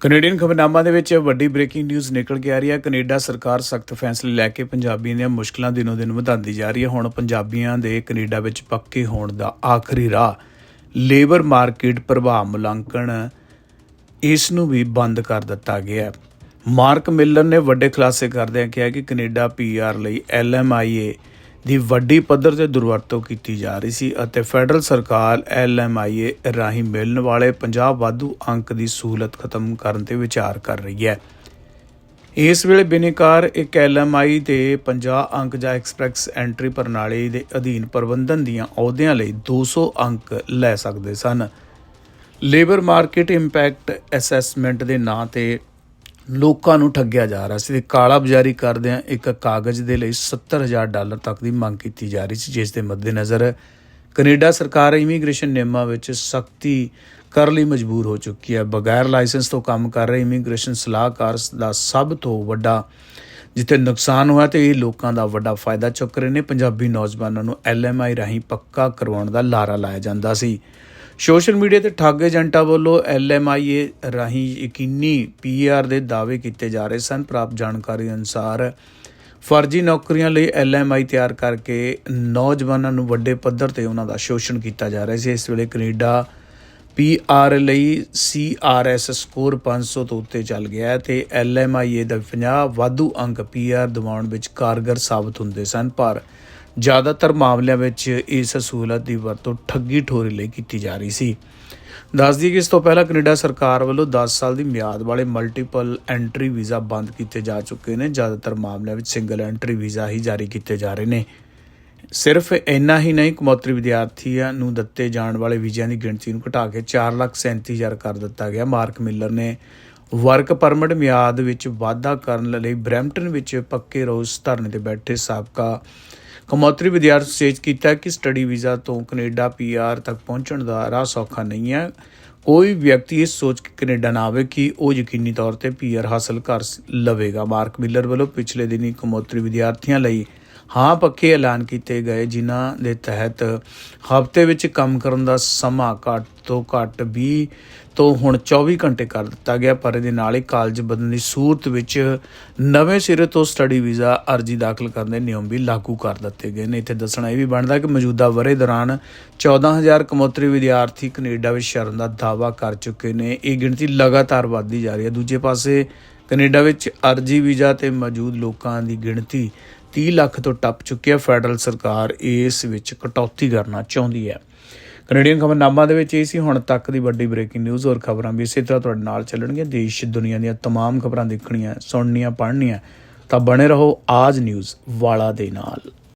Canadian ਖਬਰਨਾਮਾ ਦੇ ਵਿੱਚ ਵੱਡੀ ਬ੍ਰੇਕਿੰਗ ਨਿਊਜ਼ ਨਿਕਲ ਕੇ ਆ ਰਹੀ ਹੈ। ਕੈਨੇਡਾ ਸਰਕਾਰ ਸਖਤ ਫੈਸਲੇ ਲੈ ਕੇ ਪੰਜਾਬੀਆਂ ਦੀਆਂ ਮੁਸ਼ਕਲਾਂ ਦਿਨੋ ਦਿਨ ਵਧਾਉਂਦੀ ਜਾ ਰਹੀ ਹੈ। ਹੁਣ ਪੰਜਾਬੀਆਂ ਦੇ ਕੈਨੇਡਾ ਵਿੱਚ ਪੱਕੇ ਹੋਣ ਦਾ ਆਖਰੀ ਰਾਹ। ਲੇਬਰ ਮਾਰਕੀਟ ਪ੍ਰਭਾਵ ਮੁਲਾਂਕਣ, ਇਸ ਨੂੰ ਵੀ ਬੰਦ ਕਰ ਦਿੱਤਾ ਗਿਆ ਹੈ। ਮਾਰਕ ਮਿਲਰ ਨੇ ਵੱਡੇ ਖੁਲਾਸੇ ਕਰਦਿਆਂ ਕਿਹਾ ਕਿ ਕੈਨੇਡਾ ਪੀਆਰ ਲਈ ਐਲਐਮਆਈਏ ਦੀ ਵੱਡੀ ਪੱਧਰ ਤੇ ਦੁਰਵਰਤੋਂ ਕੀਤੀ ਜਾ ਰਹੀ ਸੀ ਅਤੇ ਫੈਡਰਲ ਸਰਕਾਰ ਐਲਐਮਆਈਏ ਰਾਹੀਂ ਮਿਲਣ ਵਾਲੇ 50 ਵਾਧੂ ਅੰਕ ਦੀ ਸਹੂਲਤ ਖਤਮ ਕਰਨ ਤੇ ਵਿਚਾਰ ਕਰ ਰਹੀ ਹੈ। ਇਸ ਵੇਲੇ ਬਿਨੇਕਾਰ ਇੱਕ ਐਲਐਮਆਈ ਤੇ 50 ਅੰਕ ਜਾਂ ਐਕਸਪ੍ਰੈਸ ਐਂਟਰੀ ਪ੍ਰਣਾਲੀ ਦੇ ਅਧੀਨ ਪ੍ਰਬੰਧਨ ਦੀਆਂ ਅਹੁਦਿਆਂ ਲਈ 200 ਅੰਕ ਲੈ ਸਕਦੇ ਸਨ। ਲੇਬਰ ਮਾਰਕੀਟ ਇੰਪੈਕਟ ਅਸੈਸਮੈਂਟ ਦੇ ਨਾਂ ਤੇ ਲੋਕਾਂ ਨੂੰ ਠੱਗਿਆ ਜਾ ਰਿਹਾ ਸੀ। ਤੇ ਕਾਲਾ ਬਾਜ਼ਾਰੀ ਕਰਦਿਆਂ ਇੱਕ ਕਾਗਜ਼ ਦੇ ਲਈ 70000 ਡਾਲਰ ਤੱਕ ਦੀ ਮੰਗ ਕੀਤੀ ਜਾ ਰਹੀ ਸੀ, ਜਿਸ ਦੇ ਮੱਦੇਨਜ਼ਰ ਕੈਨੇਡਾ ਸਰਕਾਰ ਇਮੀਗ੍ਰੇਸ਼ਨ ਨਿਯਮਾਂ ਵਿੱਚ ਸਖਤੀ ਕਰਨ ਲਈ ਮਜਬੂਰ ਹੋ ਚੁੱਕੀ ਹੈ। ਬਗੈਰ ਲਾਇਸੈਂਸ ਤੋਂ ਕੰਮ ਕਰ ਰਹੇ ਇਮੀਗ੍ਰੇਸ਼ਨ ਸਲਾਹਕਾਰ ਦਾ ਸਭ ਤੋਂ ਵੱਡਾ ਜਿੱਥੇ ਨੁਕਸਾਨ ਹੋਇਆ ਤੇ ਇਹ ਲੋਕਾਂ ਦਾ ਵੱਡਾ ਫਾਇਦਾ ਚੁੱਕ ਰਹੇ ਨੇ। ਪੰਜਾਬੀ ਨੌਜਵਾਨਾਂ ਨੂੰ ਐਲਐਮਆਈ ਰਾਹੀਂ ਪੱਕਾ ਕਰਵਾਉਣ ਦਾ ਲਾਰਾ ਲਾਇਆ ਜਾਂਦਾ ਸੀ। ਸੋਸ਼ਲ ਮੀਡੀਆ ਤੇ ਠੱਗ ਏਜੰਟਾਂ ਵੱਲੋਂ ਐਲਐਮਆਈਏ ਰਾਹੀਂ ਯਕੀਨੀ ਪੀਆਰ ਦੇ ਦਾਅਵੇ ਕੀਤੇ ਜਾ ਰਹੇ ਸਨ। ਪ੍ਰਾਪਤ ਜਾਣਕਾਰੀ ਅਨੁਸਾਰ ਫਰਜ਼ੀ ਨੌਕਰੀਆਂ ਲਈ ਐਲਐਮਆਈ ਤਿਆਰ ਕਰਕੇ ਨੌਜਵਾਨਾਂ ਨੂੰ ਵੱਡੇ ਪੱਧਰ ਤੇ ਉਹਨਾਂ ਦਾ ਸ਼ੋਸ਼ਣ ਕੀਤਾ ਜਾ ਰਿਹਾ ਸੀ। ਇਸ ਵੇਲੇ ਕੈਨੇਡਾ ਪੀਆਰ ਲਈ ਸੀਆਰਐਸ ਸਕੋਰ 500 ਤੋਂ ਉੱਤੇ ਚੱਲ ਗਿਆ ਹੈ ਤੇ ਐਲਐਮਆਈਏ ਦਾ 50 ਵਾਧੂ ਅੰਕ ਪੀਆਰ ਦਿਵਾਉਣ ਵਿੱਚ ਕਾਰਗਰ ਸਾਬਤ ਹੁੰਦੇ ਸਨ। ਪਰ ਜ਼ਿਆਦਾਤਰ ਮਾਮਲਿਆਂ ਵਿੱਚ ਇਸ ਸਹੂਲਤ ਦੀ ਵਰਤੋਂ ਠੱਗੀ ਠੋਰੀ ਲਈ ਕੀਤੀ ਜਾ ਰਹੀ ਸੀ। ਦੱਸ ਦਈਏ ਕਿ ਇਸ ਤੋਂ ਪਹਿਲਾਂ ਕੈਨੇਡਾ ਸਰਕਾਰ ਵੱਲੋਂ 10 ਸਾਲ ਦੀ ਮਿਆਦ ਵਾਲੇ ਮਲਟੀਪਲ ਐਂਟਰੀ ਵੀਜ਼ਾ ਬੰਦ ਕੀਤੇ ਜਾ ਚੁੱਕੇ ਨੇ। ਜ਼ਿਆਦਾਤਰ ਮਾਮਲਿਆਂ ਵਿੱਚ ਸਿੰਗਲ ਐਂਟਰੀ ਵੀਜ਼ਾ ਹੀ ਜਾਰੀ ਕੀਤੇ ਜਾ ਰਹੇ ਨੇ। ਸਿਰਫ ਇੰਨਾ ਹੀ ਨਹੀਂ, ਕਮੌਤਰੀ ਵਿਦਿਆਰਥੀਆਂ ਨੂੰ ਦਿੱਤੇ ਜਾਣ ਵਾਲੇ ਵੀਜ਼ਿਆਂ ਦੀ ਗਿਣਤੀ ਨੂੰ ਘਟਾ ਕੇ 437000 ਕਰ ਦਿੱਤਾ ਗਿਆ। ਮਾਰਕ ਮਿਲਰ ਨੇ ਵਰਕ ਪਰਮਿਟ ਮਿਆਦ ਵਿੱਚ ਵਾਧਾ ਕਰਨ ਲਈ ਬਰੈਂਪਟਨ ਵਿੱਚ ਪੱਕੇ ਰੋਸ ਧਰਨੇ ਤੇ ਬੈਠੇ ਸਾਬਕਾ ਕਮੌਤਰੀ ਵਿਦਿਆਰਥੀ ਸੇਚ ਕੀਤਾ ਕਿ ਸਟੱਡੀ ਵੀਜ਼ਾ ਤੋਂ ਕੈਨੇਡਾ ਪੀਆਰ ਤੱਕ ਪਹੁੰਚਣ ਦਾ ਰਾਹ ਸੌਖਾ ਨਹੀਂ ਹੈ। ਕੋਈ ਵਿਅਕਤੀ ਇਸ ਸੋਚ ਕੇ ਕੈਨੇਡਾ ਨਾ ਆਵੇ ਕਿ ਉਹ ਯਕੀਨੀ ਤੌਰ ਤੇ ਪੀਆਰ ਹਾਸਲ ਕਰ ਲਵੇਗਾ। ਮਾਰਕ ਮਿਲਰ ਵੱਲੋਂ ਪਿਛਲੇ ਦਿਨੀ ਕਮੌਤਰੀ ਵਿਦਿਆਰਥੀਆਂ ਲਈ ਹਾਂ ਪੱਕੇ ਐਲਾਨ ਕੀਤੇ ਗਏ ਜਿਨ੍ਹਾਂ ਦੇ ਤਹਿਤ ਹਫ਼ਤੇ ਵਿੱਚ ਕੰਮ ਕਰਨ ਦਾ ਸਮਾਂ ਘੱਟ ਤੋਂ ਘੱਟ 20 ਤੋਂ ਹੁਣ 24 ਘੰਟੇ ਕਰ ਦਿੱਤਾ ਗਿਆ, ਪਰ ਇਹਦੇ ਨਾਲ ਹੀ ਕਾਲਜ ਬਦਲਣ ਦੀ ਸੂਰਤ ਵਿੱਚ ਨਵੇਂ ਸਿਰੇ ਤੋਂ ਸਟੱਡੀ ਵੀਜ਼ਾ ਅਰਜ਼ੀ ਦਾਖਲ ਕਰਨ ਦੇ ਨਿਯਮ ਵੀ ਲਾਗੂ ਕਰ ਦਿੱਤੇ ਗਏ ਨੇ। ਇੱਥੇ ਦੱਸਣਾ ਇਹ ਵੀ ਬਣਦਾ ਕਿ ਮੌਜੂਦਾ ਵਰੇ ਦੌਰਾਨ 14000 ਕਮੋਤਰੀ ਵਿਦਿਆਰਥੀ ਕੈਨੇਡਾ ਵਿੱਚ ਸ਼ਰਨ ਦਾ ਦਾਅਵਾ ਕਰ ਚੁੱਕੇ ਨੇ। ਇਹ ਗਿਣਤੀ ਲਗਾਤਾਰ ਵਧਦੀ ਜਾ ਰਹੀ ਹੈ। ਦੂਜੇ ਪਾਸੇ ਕੈਨੇਡਾ ਵਿੱਚ ਅਰਜ਼ੀ ਵੀਜ਼ਾ ਤੇ ਮੌਜੂਦ ਲੋਕਾਂ ਦੀ ਗਿਣਤੀ 30 ਲੱਖ ਤੋਂ ਟੱਪ ਚੁੱਕੀ ਹੈ ਫੈਡਰਲ ਸਰਕਾਰ ਇਸ ਵਿੱਚ ਕਟੌਤੀ ਕਰਨਾ ਚਾਹੁੰਦੀ ਹੈ ਕੈਨੇਡੀਅਨ ਖਬਰਨਾਮਾ ਦੇ ਵਿੱਚ ਇਹ ਸੀ ਹੁਣ ਤੱਕ ਦੀ ਵੱਡੀ ਬ੍ਰੇਕਿੰਗ ਨਿਊਜ਼ ਔਰ ਖਬਰਾਂ ਵੀ ਇਸੇ ਤਰ੍ਹਾਂ ਤੁਹਾਡੇ ਨਾਲ ਚੱਲਣਗੀਆਂ ਦੇਸ਼ ਦੁਨੀਆ ਦੀਆਂ तमाम ਖਬਰਾਂ ਦੇਖਣੀਆਂ ਸੁਣਨੀਆਂ ਪੜ੍ਹਨੀਆਂ ਤਾਂ ਬਣੇ ਰਹੋ ਆਜ ਨਿਊਜ਼ ਵਾਲਾ ਦੇ ਨਾਲ